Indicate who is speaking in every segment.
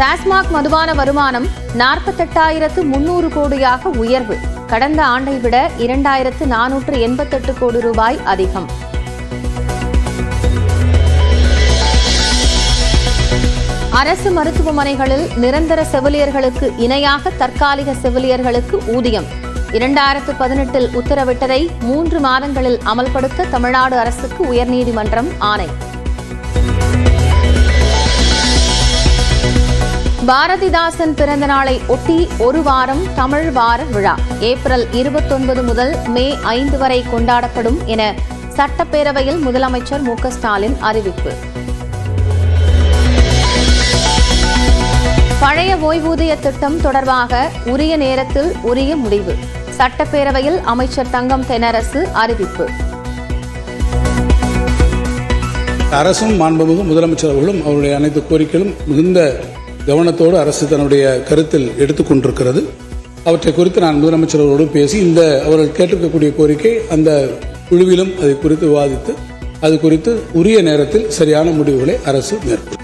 Speaker 1: டாஸ்மாக் மதுபான வருமானம் நாற்பத்தெட்டாயிரத்து முன்னூறு கோடியாக உயர்வு கடந்த ஆண்டை விட இரண்டாயிரத்து நானூற்று எண்பத்தெட்டு கோடி ரூபாய் அதிகம் அரசு மருத்துவமனைகளில் நிரந்தர செவிலியர்களுக்கு இணையாக தற்காலிக செவிலியர்களுக்கு ஊதியம் இரண்டாயிரத்து பதினெட்டில் உத்தரவிட்டதை மூன்று மாதங்களில் அமல்படுத்த தமிழ்நாடு அரசுக்கு உயர்நீதிமன்றம் ஆணை பாரதிதாசன் பிறந்த நாளை ஒட்டி ஒரு வாரம் தமிழ் வார விழா ஏப்ரல் இருபத்தொன்பது முதல் மே ஐந்து வரை கொண்டாடப்படும் என சட்டப்பேரவையில் முதலமைச்சர் மு ஸ்டாலின் அறிவிப்பு பழைய ஓய்வூதிய திட்டம் தொடர்பாக உரிய நேரத்தில் உரிய முடிவு சட்டப்பேரவையில் அமைச்சர் தங்கம் தென்னரசு அறிவிப்பு
Speaker 2: அரசும் மாண்புமிகு முதலமைச்சர் அவர்களும் அவருடைய அனைத்து கோரிக்கைகளும் மிகுந்த கவனத்தோடு அரசு தன்னுடைய கருத்தில் எடுத்துக்கொண்டிருக்கிறது அவற்றை குறித்து நான் முதலமைச்சரோடு பேசி இந்த அவர்கள் கேட்டிருக்கக்கூடிய கோரிக்கை அந்த குழுவிலும் அதை குறித்து விவாதித்து அது குறித்து உரிய நேரத்தில் சரியான முடிவுகளை அரசு மேற்கொள்ளும்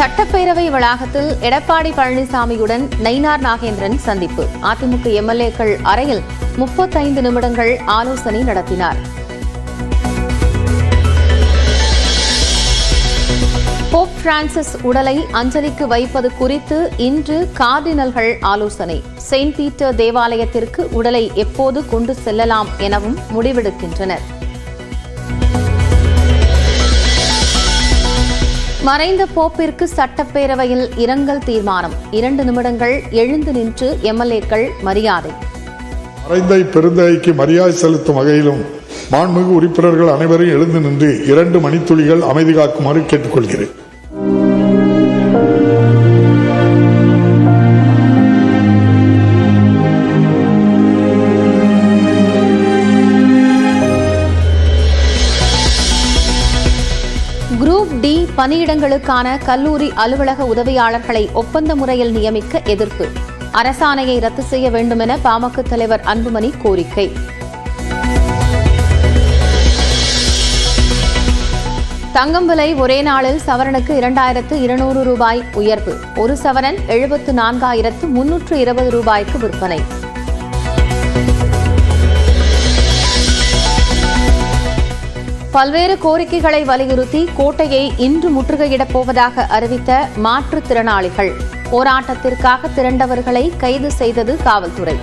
Speaker 1: சட்டப்பேரவை வளாகத்தில் எடப்பாடி பழனிசாமியுடன் நைனார் நாகேந்திரன் சந்திப்பு அதிமுக எம்எல்ஏக்கள் அறையில் முப்பத்தைந்து நிமிடங்கள் ஆலோசனை நடத்தினார் பிரான்சிஸ் உடலை அஞ்சலிக்கு வைப்பது குறித்து இன்று கார்டினல்கள் ஆலோசனை செயின்ட் பீட்டர் தேவாலயத்திற்கு உடலை எப்போது கொண்டு செல்லலாம் எனவும் முடிவெடுக்கின்றனர் மறைந்த போப்பிற்கு சட்டப்பேரவையில் இரங்கல் தீர்மானம் இரண்டு நிமிடங்கள் எழுந்து நின்று எம்எல்ஏக்கள் மரியாதை
Speaker 2: மறைந்தை பெருந்தைக்கு மரியாதை செலுத்தும் வகையிலும் மாண்புமிகு உறுப்பினர்கள் அனைவரும் எழுந்து நின்று இரண்டு மணித்துளிகள் அமைதி காக்குமாறு கேட்டுக்கொள்கிறேன்
Speaker 1: பணியிடங்களுக்கான கல்லூரி அலுவலக உதவியாளர்களை ஒப்பந்த முறையில் நியமிக்க எதிர்ப்பு அரசாணையை ரத்து செய்ய வேண்டுமென பாமக தலைவர் அன்புமணி கோரிக்கை தங்கம் விலை ஒரே நாளில் சவரனுக்கு இரண்டாயிரத்து இருநூறு ரூபாய் உயர்வு ஒரு சவரன் எழுபத்து நான்காயிரத்து முன்னூற்று இருபது ரூபாய்க்கு விற்பனை பல்வேறு கோரிக்கைகளை வலியுறுத்தி கோட்டையை இன்று முற்றுகையிடப் போவதாக அறிவித்த மாற்றுத்திறனாளிகள் போராட்டத்திற்காக திரண்டவர்களை கைது செய்தது காவல்துறை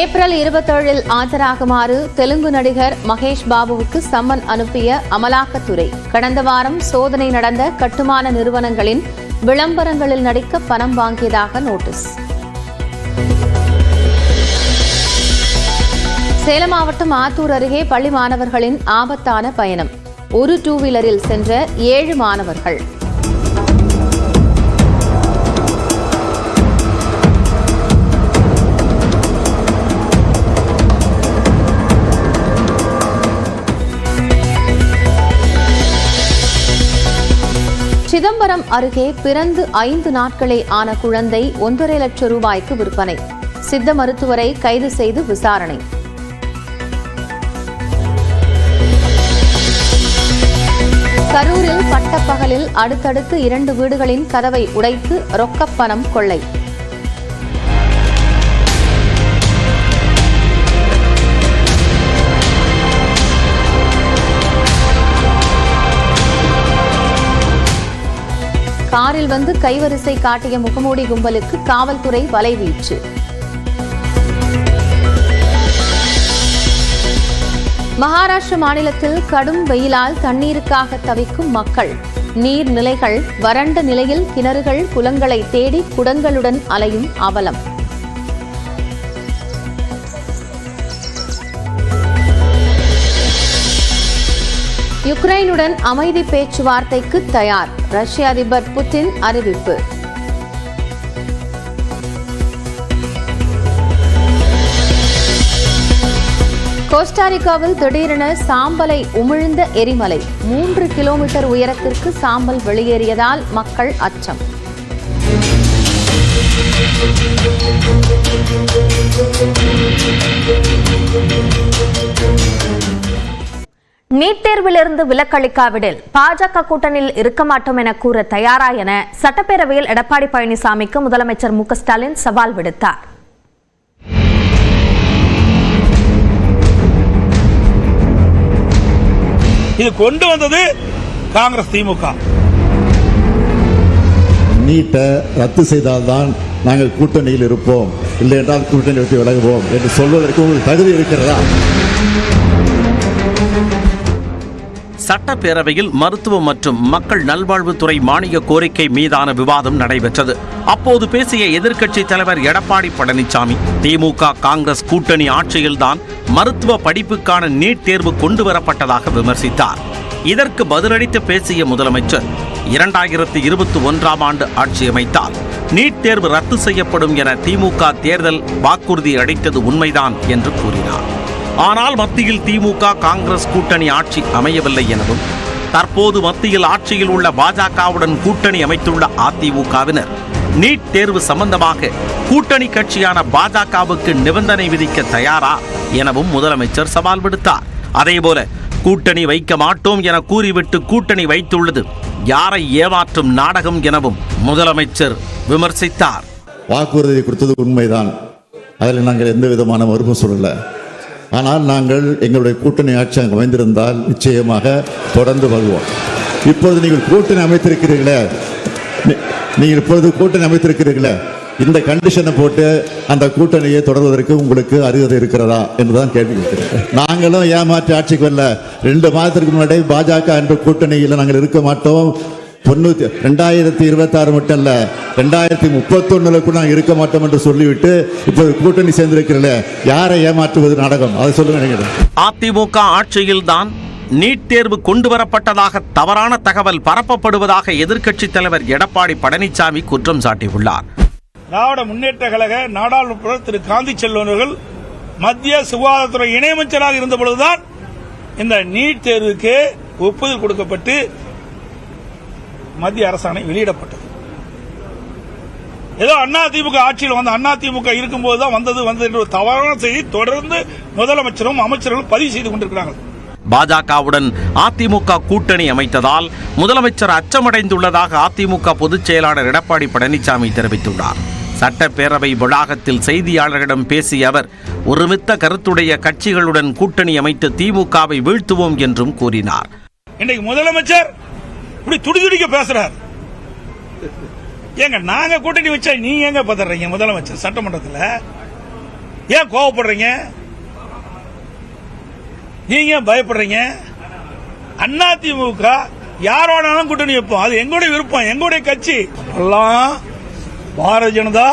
Speaker 1: ஏப்ரல் இருபத்தேழில் ஆஜராகுமாறு தெலுங்கு நடிகர் மகேஷ் பாபுவுக்கு சம்மன் அனுப்பிய அமலாக்கத்துறை கடந்த வாரம் சோதனை நடந்த கட்டுமான நிறுவனங்களின் விளம்பரங்களில் நடிக்க பணம் வாங்கியதாக நோட்டீஸ் சேலம் மாவட்டம் ஆத்தூர் அருகே பள்ளி மாணவர்களின் ஆபத்தான பயணம் ஒரு டூ வீலரில் சென்ற ஏழு மாணவர்கள் சிதம்பரம் அருகே பிறந்து ஐந்து நாட்களே ஆன குழந்தை ஒன்றரை லட்சம் ரூபாய்க்கு விற்பனை சித்த மருத்துவரை கைது செய்து விசாரணை கரூரில் பட்டப்பகலில் அடுத்தடுத்து இரண்டு வீடுகளின் கதவை உடைத்து ரொக்கப்பணம் கொள்ளை காரில் வந்து கைவரிசை காட்டிய முகமூடி கும்பலுக்கு காவல்துறை வலைவீச்சு மகாராஷ்டிர மாநிலத்தில் கடும் வெயிலால் தண்ணீருக்காக தவிக்கும் மக்கள் நீர்நிலைகள் வறண்ட நிலையில் கிணறுகள் குளங்களை தேடி குடங்களுடன் அலையும் அவலம் யுக்ரைனுடன் அமைதி பேச்சுவார்த்தைக்கு தயார் ரஷ்ய அதிபர் புட்டின் அறிவிப்பு கோஸ்டாரிக்காவில் திடீரென சாம்பலை உமிழ்ந்த எரிமலை மூன்று கிலோமீட்டர் உயரத்திற்கு சாம்பல் வெளியேறியதால் மக்கள் அச்சம் நீட் தேர்விலிருந்து விலக்களிக்காவிடில் பாஜக கூட்டணியில் இருக்க மாட்டோம் என கூற தயாரா என சட்டப்பேரவையில் எடப்பாடி பழனிசாமிக்கு முதலமைச்சர் மு ஸ்டாலின் சவால் விடுத்தார்
Speaker 3: இது கொண்டு வந்தது காங்கிரஸ் திமுக
Speaker 4: நீட்டை ரத்து செய்தால்தான் நாங்கள் கூட்டணியில் இருப்போம் இல்லை என்றால் கூட்டணி விட்டு விலகுவோம் என்று சொல்வதற்கு உங்களுக்கு தகுதி இருக்கிறதா
Speaker 5: சட்டப்பேரவையில் மருத்துவ மற்றும் மக்கள் நல்வாழ்வுத்துறை மானிய கோரிக்கை மீதான விவாதம் நடைபெற்றது அப்போது பேசிய எதிர்க்கட்சி தலைவர் எடப்பாடி பழனிசாமி திமுக காங்கிரஸ் கூட்டணி ஆட்சியில்தான் மருத்துவ படிப்புக்கான நீட் தேர்வு கொண்டு வரப்பட்டதாக விமர்சித்தார் இதற்கு பதிலளித்து பேசிய முதலமைச்சர் இரண்டாயிரத்தி இருபத்தி ஒன்றாம் ஆண்டு ஆட்சி அமைத்தால் நீட் தேர்வு ரத்து செய்யப்படும் என திமுக தேர்தல் வாக்குறுதி அளித்தது உண்மைதான் என்று கூறினார் ஆனால் மத்தியில் திமுக காங்கிரஸ் கூட்டணி ஆட்சி அமையவில்லை எனவும் தற்போது மத்தியில் ஆட்சியில் உள்ள பாஜகவுடன் கூட்டணி அமைத்துள்ள அதிமுகவினர் நீட் தேர்வு சம்பந்தமாக கூட்டணி கட்சியான பாஜகவுக்கு நிபந்தனை விதிக்க தயாரா எனவும் முதலமைச்சர் சவால் விடுத்தார் அதேபோல கூட்டணி வைக்க மாட்டோம் என கூறிவிட்டு கூட்டணி வைத்துள்ளது யாரை ஏமாற்றும் நாடகம் எனவும் முதலமைச்சர் விமர்சித்தார்
Speaker 4: வாக்குறுதியை கொடுத்தது உண்மைதான் அதில் நாங்கள் எந்த விதமான மறுப்பு சொல்லலை ஆனால் நாங்கள் எங்களுடைய கூட்டணி ஆட்சி அங்கு அமைந்திருந்தால் நிச்சயமாக தொடர்ந்து வருவோம் இப்பொழுது நீங்கள் கூட்டணி அமைத்திருக்கிறீர்களே நீங்கள் இப்பொழுது கூட்டணி அமைத்திருக்கிறீர்களே இந்த கண்டிஷனை போட்டு அந்த கூட்டணியை தொடர்வதற்கு உங்களுக்கு அறிவுரை இருக்கிறதா என்றுதான் கேள்வி கேட்கிறேன் நாங்களும் ஏமாற்றி ஆட்சிக்கு வரல ரெண்டு மாதத்திற்கு முன்னாடி பாஜக என்ற கூட்டணியில் நாங்கள் இருக்க மாட்டோம் தொண்ணூற்றி ரெண்டாயிரத்தி இருபத்தாறு மட்டும் இல்லை ரெண்டாயிரத்தி முப்பத்தொன்னுல கூட நாங்கள் இருக்க மாட்டோம் என்று சொல்லிவிட்டு இப்போ கூட்டணி சேர்ந்திருக்கிறல யாரை ஏமாற்றுவது நாடகம் அதை சொல்லுங்க
Speaker 5: அதிமுக ஆட்சியில் தான் நீட் தேர்வு கொண்டு வரப்பட்டதாக தவறான தகவல் பரப்பப்படுவதாக எதிர்க்கட்சித் தலைவர் எடப்பாடி பழனிசாமி குற்றம் சாட்டியுள்ளார்
Speaker 6: நாட முன்னேற்ற கழக நாடாளுமன்ற திரு காந்தி செல்வன் மத்திய சுகாதாரத்துறை இணையமைச்சராக இருந்தபொழுதுதான் இந்த நீட் தேர்வுக்கு ஒப்புதல் கொடுக்கப்பட்டு மத்திய அரசாணை வெளியிடப்பட்டது ஏதோ அண்ணா திமுக ஆட்சியில் வந்து அண்ணா திமுக இருக்கும்போது தான் வந்தது வந்தது என்ற தவறான செய்தி தொடர்ந்து முதலமைச்சரும் அமைச்சர்களும் பதிவு செய்து கொண்டிருக்கிறார்கள்
Speaker 5: பாஜகவுடன் அதிமுக கூட்டணி அமைத்ததால் முதலமைச்சர் அச்சமடைந்துள்ளதாக அதிமுக பொதுச் செயலாளர் எடப்பாடி பழனிசாமி தெரிவித்துள்ளார் சட்டப்பேரவை வளாகத்தில் செய்தியாளர்களிடம் பேசிய அவர் ஒருமித்த கருத்துடைய கட்சிகளுடன் கூட்டணி அமைத்து திமுகவை வீழ்த்துவோம் என்றும் கூறினார்
Speaker 6: இன்றைக்கு முதலமைச்சர் இப்படி துடிதுடிக்க பேசுறாரு ஏங்க நாங்க கூட்டணி வச்சா நீ ஏங்க பதறீங்க முதலமைச்சர் சட்டமன்றத்தில் ஏன் கோவப்படுறீங்க நீங்க பயப்படுறீங்க அதிமுக யாரோட கூட்டணி வைப்போம் அது எங்களுடைய விருப்பம் எங்களுடைய கட்சி எல்லாம் பாரதிய ஜனதா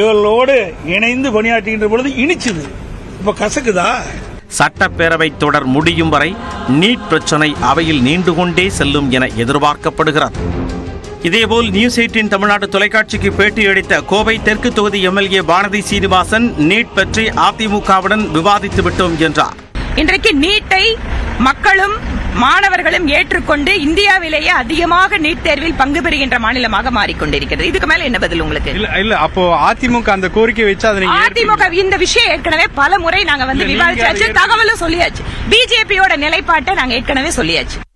Speaker 6: இவர்களோடு இணைந்து பணியாற்றுகின்ற பொழுது இனிச்சுது இப்ப கசக்குதா
Speaker 5: சட்டப்பேரவை தொடர் முடியும் வரை நீட் பிரச்சினை அவையில் நீண்டு கொண்டே செல்லும் என எதிர்பார்க்கப்படுகிறது இதேபோல் நியூஸ் எயிட்டின் தமிழ்நாடு தொலைக்காட்சிக்கு பேட்டியளித்த கோவை தெற்கு தொகுதி எம்எல்ஏ வானதி சீனிவாசன் நீட் பற்றி அதிமுகவுடன் விவாதித்து விட்டோம் என்றார்
Speaker 7: இன்றைக்கு நீட்டை மக்களும் மாணவர்களும் ஏற்றுக்கொண்டு இந்தியாவிலேயே அதிகமாக நீட் தேர்வில் பங்கு பெறுகின்ற மாநிலமாக மாறிக்கொண்டிருக்கிறது இதுக்கு மேல என்ன பதில் உங்களுக்கு
Speaker 8: இல்ல அப்போ அதிமுக அந்த கோரிக்கை வச்சு
Speaker 7: அதிமுக இந்த விஷயம் ஏற்கனவே பல முறை நாங்க வந்து விவாதிச்சாச்சு தகவலும் சொல்லியாச்சு பிஜேபியோட நிலைப்பாட்டை நாங்க ஏற்கனவே சொல்லியாச்சு